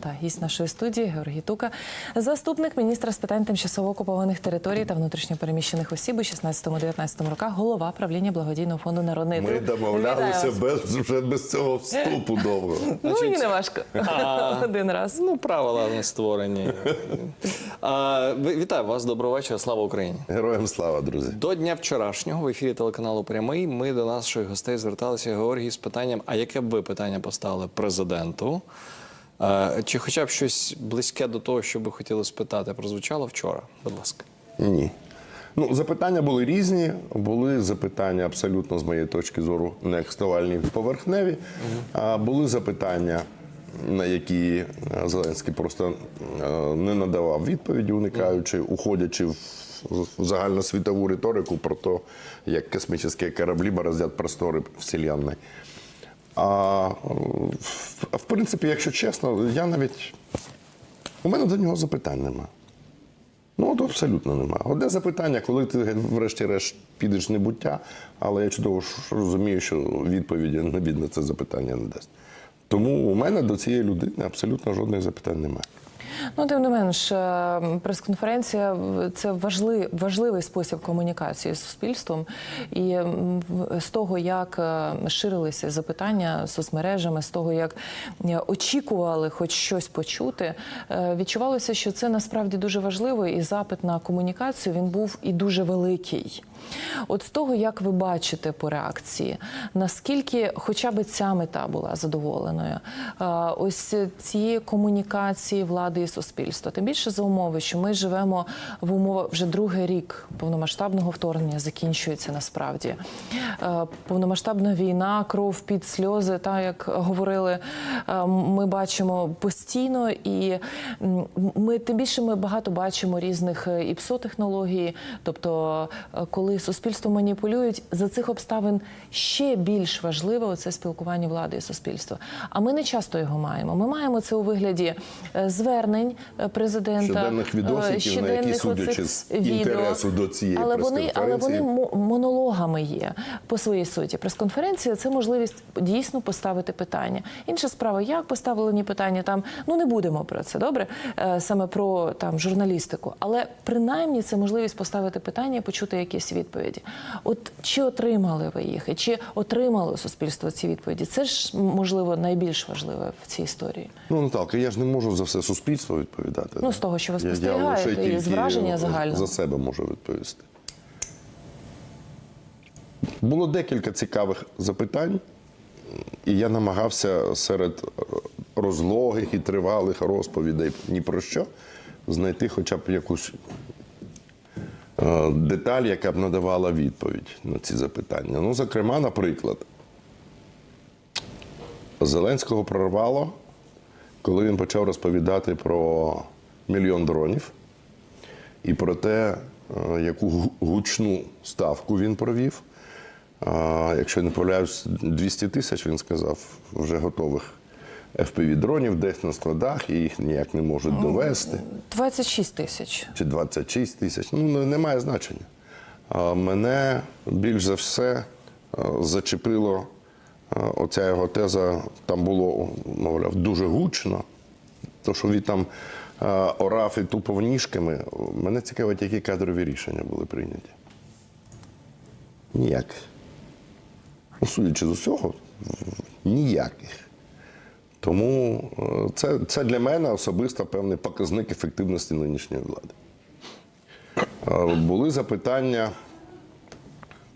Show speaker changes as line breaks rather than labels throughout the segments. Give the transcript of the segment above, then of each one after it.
Та гість нашої студії Георгій Тука, заступник міністра з питань тимчасово окупованих територій та внутрішньопереміщених осіб у 16-19 роках, голова правління благодійного фонду Народний
Ми домовлялися без вже без цього вступу довго.
Ну і не важко один раз.
Ну, правила не створені. А, вітаю вас, доброго вечора, слава Україні.
Героям слава, друзі.
До дня вчорашнього в ефірі телеканалу Прямий ми до наших гостей зверталися Георгій з питанням: а яке б ви питання поставили президенту? Е, Чи хоча б щось близьке до того, що ви хотіли спитати, прозвучало вчора? Будь ласка.
Ні. Ну, запитання були різні. Були запитання абсолютно з моєї точки зору не актуальні поверхневі. А були запитання, на які е, Зеленський просто е, не надавав відповіді, уникаючи, уходячи в загальносвітову риторику про те, як космічні кораблі бороздять простори Вселенної. А в- принципі, якщо чесно, я навіть у мене до нього запитань нема. Ну, от абсолютно нема. Одне запитання, коли ти врешті-решт підеш в небуття, але я чудово розумію, що відповіді на це запитання не дасть. Тому у мене до цієї людини абсолютно жодних запитань немає.
Ну, тим не менш, е, прес-конференція це важливий, важливий спосіб комунікації з суспільством. І з того, як е, ширилися запитання соцмережами, з того, як е, очікували хоч щось почути, відчувалося, що це насправді дуже важливо, і запит на комунікацію він був і дуже великий. От з того, як ви бачите по реакції, наскільки хоча б ця мета була задоволеною, ось цієї комунікації влади і суспільства, тим більше за умови, що ми живемо в умовах вже другий рік повномасштабного вторгнення закінчується насправді. Повномасштабна війна, кров під сльози, так як говорили, ми бачимо постійно, і ми тим більше ми багато бачимо різних е, і псотехнологій, тобто е, коли суспільство маніпулюють, за цих обставин ще більш важливе це спілкування влади і суспільства. А ми не часто його маємо. Ми маємо це у вигляді е, звернень е, президента,
Щоденних відосиків,
е,
на які, судячи з інтересу до цієї
але вони, але вони монологами є по своїй суті. Прес-конференція це можливість дійсно поставити питання. Інша справа, як поставлені питання там. Ну не будемо про це добре, е, саме про там журналістику, але принаймні це можливість поставити питання, почути якісь відповіді. От чи отримали ви їх, і чи отримало суспільство ці відповіді? Це ж можливо найбільш важливе в цій історії.
Ну, Наталка, я ж не можу за все суспільство відповідати.
Ну, з того, що ви
Я- я
спостерігаєте, і з враження загального.
За себе можу відповісти. Було декілька цікавих запитань, і я намагався серед розлогих і тривалих розповідей ні про що знайти хоча б якусь деталь, яка б надавала відповідь на ці запитання. Ну, зокрема, наприклад, Зеленського прорвало, коли він почав розповідати про мільйон дронів і про те, е, яку гучну ставку він провів. Якщо не помиляюсь, 200 тисяч він сказав вже готових FPV-дронів десь на складах, і їх ніяк не можуть довести
26 тисяч.
чи 26 тисяч. Ну, немає значення. Мене більш за все е, зачепило е, оця його теза. Там було, мовляв, дуже гучно. То, що він там е, орав і тупав ніжками, мене цікавить, які кадрові рішення були прийняті. Ніяких. Ну, судячи з усього, ніяких. Тому е, це, це для мене особисто певний показник ефективності нинішньої влади. Е, Були запитання,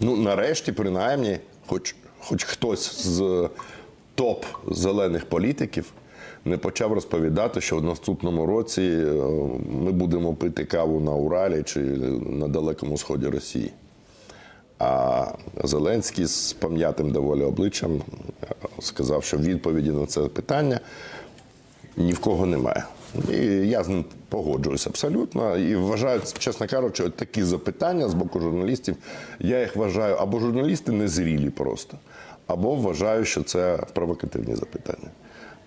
ну, нарешті, принаймні, хоч, хоч хтось з топ зелених політиків не почав розповідати, що в наступному році е, ми будемо пити каву на Уралі чи на Далекому Сході Росії. А Зеленський з пам'ятим доволі обличчям сказав, що відповіді на це питання ні в кого немає. І я з ним погоджуюсь абсолютно. І вважаю, чесно кажучи, такі запитання з боку журналістів, я їх вважаю або журналісти незрілі просто, або вважаю, що це провокативні запитання.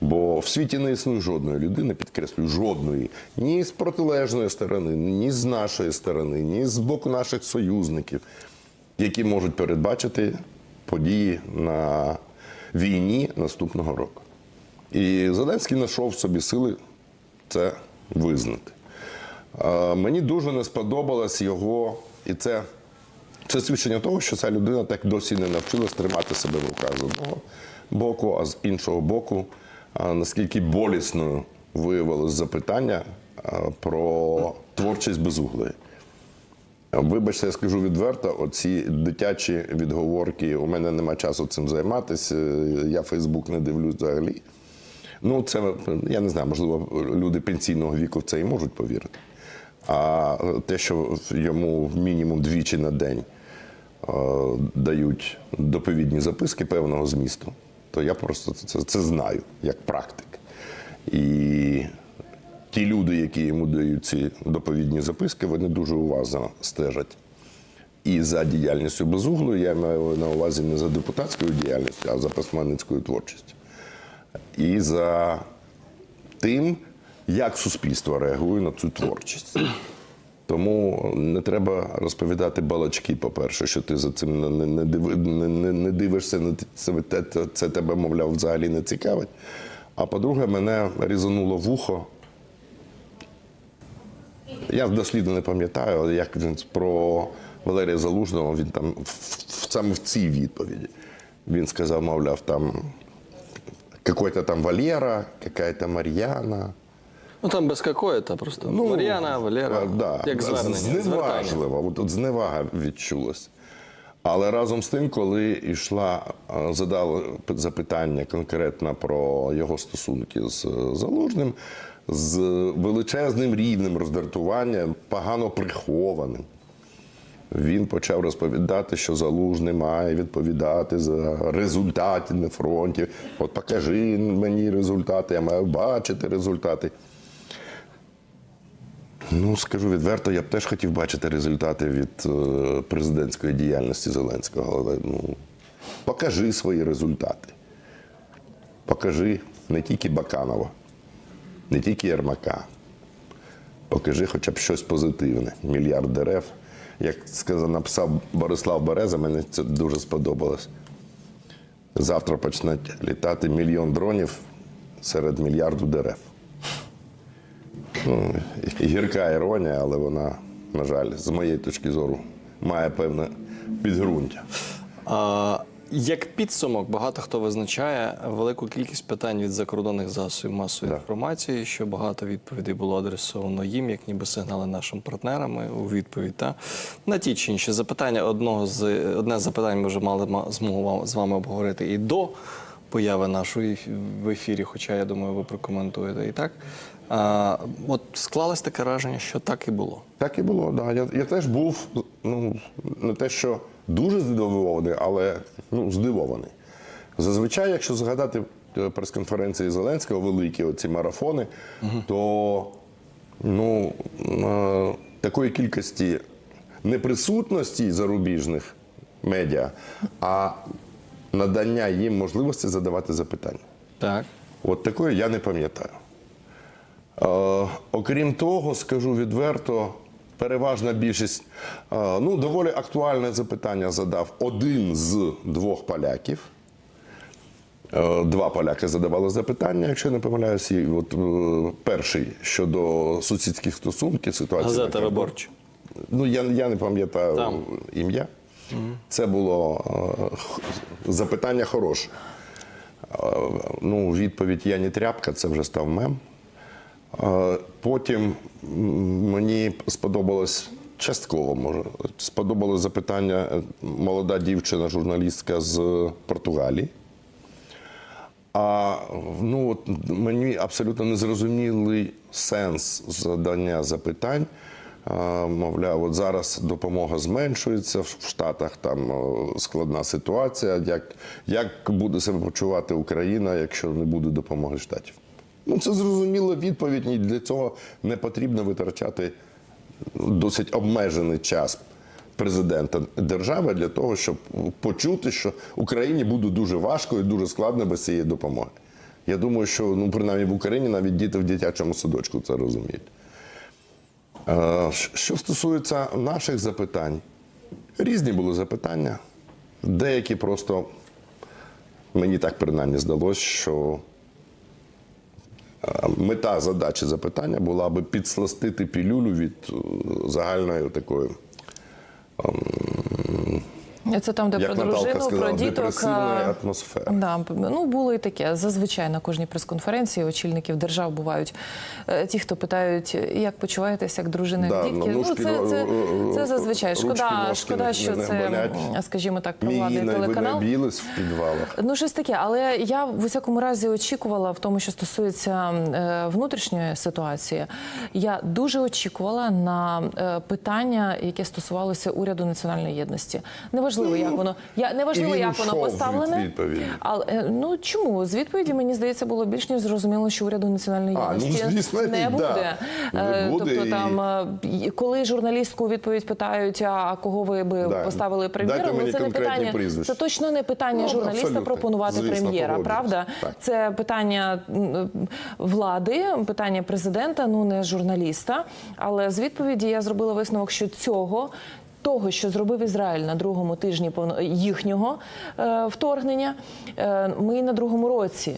Бо в світі не існує жодної людини, підкреслюю, жодної, ні з протилежної сторони, ні з нашої сторони, ні з боку наших союзників, які можуть передбачити події на війні наступного року. І Зеленський знайшов собі сили це визнати. Мені дуже не сподобалось його, і це, це свідчення того, що ця людина так досі не навчилась тримати себе в руках з одного боку, а з іншого боку, наскільки болісною виявилось запитання про творчість безуглої. Вибачте, я скажу відверто, оці дитячі відговорки, у мене нема часу цим займатися, я Фейсбук не дивлюсь взагалі. Ну, це я не знаю, можливо, люди пенсійного віку в це і можуть повірити. А те, що йому мінімум двічі на день е, дають доповідні записки певного змісту, то я просто це, це знаю як практик. І ті люди, які йому дають ці доповідні записки, вони дуже уважно стежать. І за діяльністю безуглою, я маю на увазі не за депутатською діяльністю, а за письменницькою творчістю. І за тим, як суспільство реагує на цю творчість. Тому не треба розповідати балачки, по-перше, що ти за цим не, не, не, не, дивишся, не, це, це тебе, мовляв, взагалі не цікавить. А по-друге, мене різануло вухо. Я дослідно не пам'ятаю, але як він про Валерія Залужного, він там саме в цій відповіді. Він сказав, мовляв, там какой-то там Валера, какая-то Мар'яна.
Ну там без какої-то просто.
Ну,
Мар'яна, Валера,
а, да,
як звернення.
Зневажливо, от, от зневага відчулась. Але разом з тим, коли йшла, а, задали запитання конкретно про його стосунки з е, Залужним, з величезним рівнем роздратування, погано прихованим. Він почав розповідати, що Залужний має відповідати за результати на фронті. От покажи мені результати, я маю бачити результати. Ну, скажу відверто, я б теж хотів бачити результати від е, президентської діяльності Зеленського. Але ну, покажи свої результати. Покажи не тільки Баканова, не тільки Єрмака. Покажи хоча б щось позитивне. Мільярд дерев. Як сказав, написав Борислав Береза, мені це дуже сподобалось. Завтра почнуть літати мільйон дронів серед мільярду дерев. Ну, гірка іронія, але вона, на жаль, з моєї точки зору, має певне підґрунтя.
Як підсумок, багато хто визначає велику кількість питань від закордонних засобів масової
Так.
інформації, що багато відповідей було адресовано їм, як ніби сигнали нашим партнерами у відповідь та на ті чи інші запитання. Одного з одне з запитань ми вже мали ма- змогу вам- з вами обговорити і до появи нашої в ефірі, хоча я думаю, ви прокоментуєте і так. А, от склалось таке враження, що так і було.
Так і було, да. Я, я теж був, ну, не те, що дуже здивований, але ну, здивований. Зазвичай, якщо згадати е, прес-конференції Зеленського, великі оці марафони, то ну, е, такої кількості неприсутності зарубіжних медіа, а надання їм можливості задавати запитання.
Так.
От такої я не пам'ятаю. Е, окрім того, скажу відверто, переважна більшість, е, ну, доволі актуальне запитання задав один з двох поляків. Е, Два поляки задавали запитання, якщо я не помиляюся. І от, е, перший щодо сусідських стосунків, ситуації.
Газета виборча.
Ну, я, я не пам'ятаю
Там.
ім'я. Це було запитання хороше. Ну, відповідь Я не тряпка, це вже став мем. Потім мені сподобалось частково, може, сподобалось запитання е, молода дівчина, журналістка з Португалії. А ну, от мені абсолютно незрозумілий сенс задання запитань. Мовляв, от зараз допомога зменшується в Штатах, там складна ситуація. Як, як буде себе почувати Україна, якщо не буде допомоги штатів? Ну, це зрозуміла відповідь, і для цього не потрібно витрачати досить обмежений час президента держави для того, щоб почути, що Україні буде дуже важко і дуже складно без цієї допомоги. Я думаю, що ну, принаймні в Україні навіть діти в дитячому садочку це розуміють. Що стосується наших запитань, різні були запитання. Деякі просто, мені так принаймні здалося, що мета задачі запитання була би підсластити пілюлю від е, загальної такої,
Це там, де
як
про
Наталка
дружину,
сказала,
про діток.
депресивної
а. Да, ну було і таке. Зазвичай на кожній прес-конференції очільників держав бувають е, ті, хто питають, як почуваєтеся, як дружина, як
Да,
дітки.
ну,
Ну,
ножки,
це, це,
ну,
це зазвичай. Шкода,
ножки
шкода,
не-
що
не
це,
болять.
скажімо так, провладний
Мій ви не
телеканал.
в підвалах.
Ну, щось таке, але я в усякому разі очікувала в тому, що стосується е, внутрішньої ситуації. Я дуже очікувала на е, питання, яке стосувалося уряду національної єдності. Неважливо, як воно я неважливо,
І він
як воно поставлене. Але ну чому з відповіді мені здається було більш ніж зрозуміло, що уряду національної
А, ну, звісно,
не
ні, да.
буде.
Не
Е,
буде,
Тобто
і-
там, е, коли журналістку відповідь питають, а кого ви би
Да.
поставили прем'єром, ну це не питання.
прізвища.
Це точно не питання
Ну,
журналіста
абсолютно.
пропонувати
Звісно,
прем'єра, правда?
Так.
Це питання влади, питання президента, ну не журналіста. Але з відповіді я зробила висновок, що цього. Того, що зробив Ізраїль на другому тижні їхнього е, вторгнення, е, ми на другому році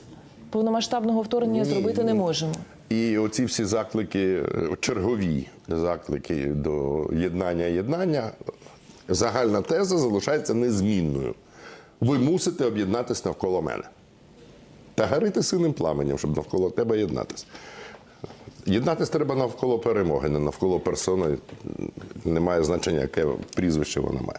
повномасштабного вторгнення зробити не можемо.
І оці всі заклики, чергові заклики до єднання єднання, загальна теза залишається незмінною. Ви мусите об'єднатися навколо мене. Та горити синим пламенем, щоб навколо тебе єднатися. Єднатися треба навколо перемоги, не навколо персони. Немає значення, яке прізвище вона має.